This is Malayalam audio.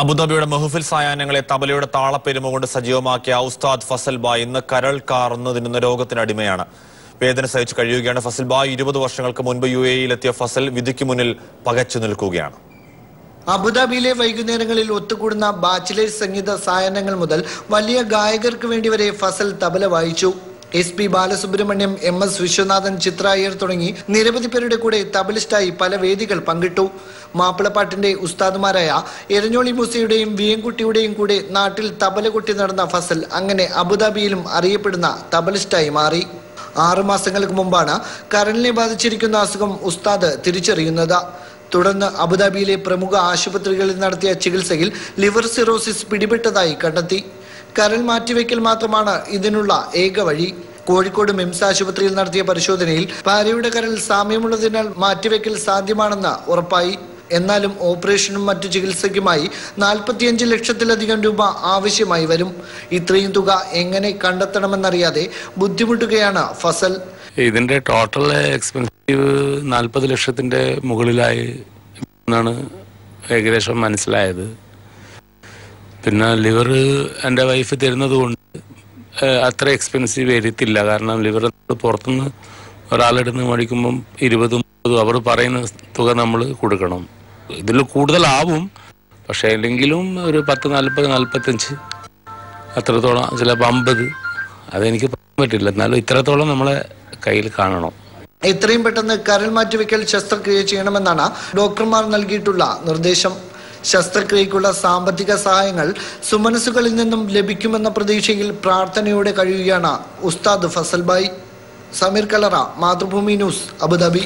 അബുദാബിയുടെ മെഹുഫിൽ സായാഹ്നങ്ങളെ തബലയുടെ താളപ്പെരുമ കൊണ്ട് സജീവമാക്കിയ ഉസ്താദ് ഫസൽ ബായ് ഇന്ന് കരൾ കാർന്നു തിന്നുന്ന രോഗത്തിന് അടിമയാണ്. വേദന സഹിച്ച് കഴിയുകയാണ് ഫസൽ ബായ്. ഇരുപത് വർഷങ്ങൾക്ക് മുൻപ് യു എയിലെത്തിയ ഫസൽ വിധിക്ക് മുന്നിൽ പകച്ചു നിൽക്കുകയാണ്. അബുദാബിയിലെ വൈകുന്നേരങ്ങളിൽ ഒത്തുകൂടുന്ന ബാച്ചിലേഴ്സ് സംഗീത സായനങ്ങൾ മുതൽ വലിയ ഗായകർക്ക് വേണ്ടി വരെ ഫസൽ തബല വായിച്ചു. S P Balasubrahmanyam M S Viswanathan Chithra Iyer തുടങ്ങി നിരവധി പേരുടെ കൂടെ തബലിസ്റ്റായി പല വേദികൾ പങ്കിട്ടു. മാപ്പിളപ്പാട്ടിന്റെ ഉസ്താദുമാരായ എരഞ്ഞോളി മൂസയുടെയും വിയൻകുട്ടിയുടെയും കൂടെ നാട്ടിൽ തബല കൊട്ടി നടന്ന ഫസൽ അങ്ങനെ അബുദാബിയിലും അറിയപ്പെടുന്ന തബലിസ്റ്റായി മാറി. ആറു മാസങ്ങൾക്ക് മുമ്പാണ് കരളിനെ ബാധിച്ചിരിക്കുന്ന അസുഖം ഉസ്താദ് തിരിച്ചറിയുന്നത്. തുടർന്ന് അബുദാബിയിലെ പ്രമുഖ ആശുപത്രികളിൽ നടത്തിയ ചികിത്സയിൽ ലിവർ സിറോസിസ് പിടിപെട്ടതായി കണ്ടെത്തി. കരൾ മാറ്റിവെക്കൽ മാത്രമാണ് ഇതിനുള്ള ഏക വഴി. കോഴിക്കോട് മിംസ് ആശുപത്രിയിൽ നടത്തിയ പരിശോധനയിൽ ഭാര്യയുടെ കരൾ സാമ്യമുള്ളതിനാൽ മാറ്റിവെക്കൽ സാധ്യമാണെന്ന് ഉറപ്പായി. എന്നാലും ഓപ്പറേഷനും മറ്റു ചികിത്സയ്ക്കുമായി നാൽപ്പത്തിയഞ്ച് ലക്ഷത്തിലധികം രൂപ ആവശ്യമായി വരും. ഇത്രയും തുക എങ്ങനെ കണ്ടെത്തണമെന്നറിയാതെ ബുദ്ധിമുട്ടുകയാണ് ഫസൽ. ഇതിന്റെ ടോട്ടൽ എക്സ്പെൻസീവ് നാൽപ്പത് ലക്ഷത്തിന്റെ മുകളിലായി എന്നാണ് ഏകദേശം മനസ്സിലായത്. പിന്നെ ലിവർ എന്റെ വൈഫ് തരുന്നത് കൊണ്ട് അത്ര എക്സ്പെൻസീവ് വരത്തില്ല. കാരണം ലിവർ പുറത്തുനിന്ന് ഒരാളെടുന്ന് മേടിക്കുമ്പം ഇരുപതും മുപ്പതും അവർ പറയുന്ന തുക നമ്മൾ കൊടുക്കണം. ഇതിൽ കൂടുതലാവും. പക്ഷേ അല്ലെങ്കിലും ഒരു പത്ത് നാൽപ്പത് നാൽപ്പത്തഞ്ച് അത്രത്തോളം ചിലപ്പോൾ അമ്പത് അതെനിക്ക് പറയാൻ പറ്റില്ല. എന്നാലും ഇത്രത്തോളം നമ്മളെ കയ്യിൽ കാണണം. എത്രയും പെട്ടെന്ന് കരൾ മാറ്റിവെക്കൽ ശസ്ത്രക്രിയ ചെയ്യണമെന്നാണ് ഡോക്ടർമാർ നൽകിയിട്ടുള്ള നിർദ്ദേശം. ശസ്ത്രക്രിയക്കുള്ള സാമ്പത്തിക സഹായങ്ങൾ സുമനസുകളിൽ നിന്നും ലഭിക്കുമെന്ന പ്രതീക്ഷയിൽ പ്രാർത്ഥനയോടെ കഴിയുകയാണ് Ustad Fazalbhai. Sameer Kalara Mathrubhumi news Abu Dhabi.